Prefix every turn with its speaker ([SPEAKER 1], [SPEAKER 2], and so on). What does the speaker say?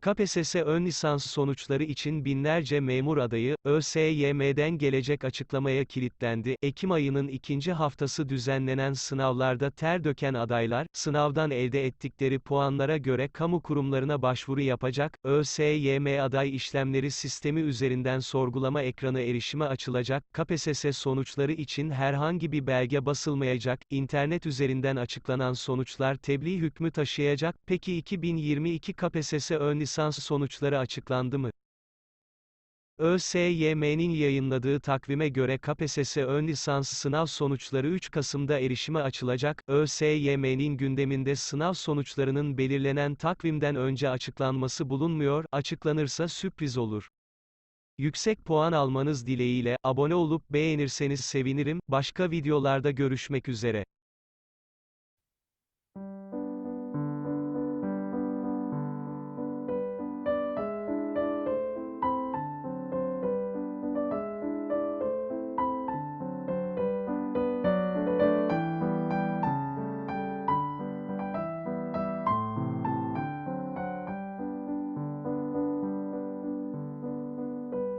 [SPEAKER 1] KPSS ön lisans sonuçları için binlerce memur adayı, ÖSYM'den gelecek açıklamaya kilitlendi. Ekim ayının ikinci haftası düzenlenen sınavlarda ter döken adaylar, sınavdan elde ettikleri puanlara göre kamu kurumlarına başvuru yapacak, ÖSYM aday işlemleri sistemi üzerinden sorgulama ekranı erişime açılacak, KPSS sonuçları için herhangi bir belge basılmayacak, internet üzerinden açıklanan sonuçlar tebliğ hükmü taşıyacak, peki 2022 KPSS ön lisans sonuçları açıklandı mı? ÖSYM'nin yayınladığı takvime göre KPSS ön lisans sınav sonuçları 3 Kasım'da erişime açılacak. ÖSYM'nin gündeminde sınav sonuçlarının belirlenen takvimden önce açıklanması bulunmuyor, açıklanırsa sürpriz olur. Yüksek puan almanız dileğiyle, abone olup beğenirseniz sevinirim, başka videolarda görüşmek üzere.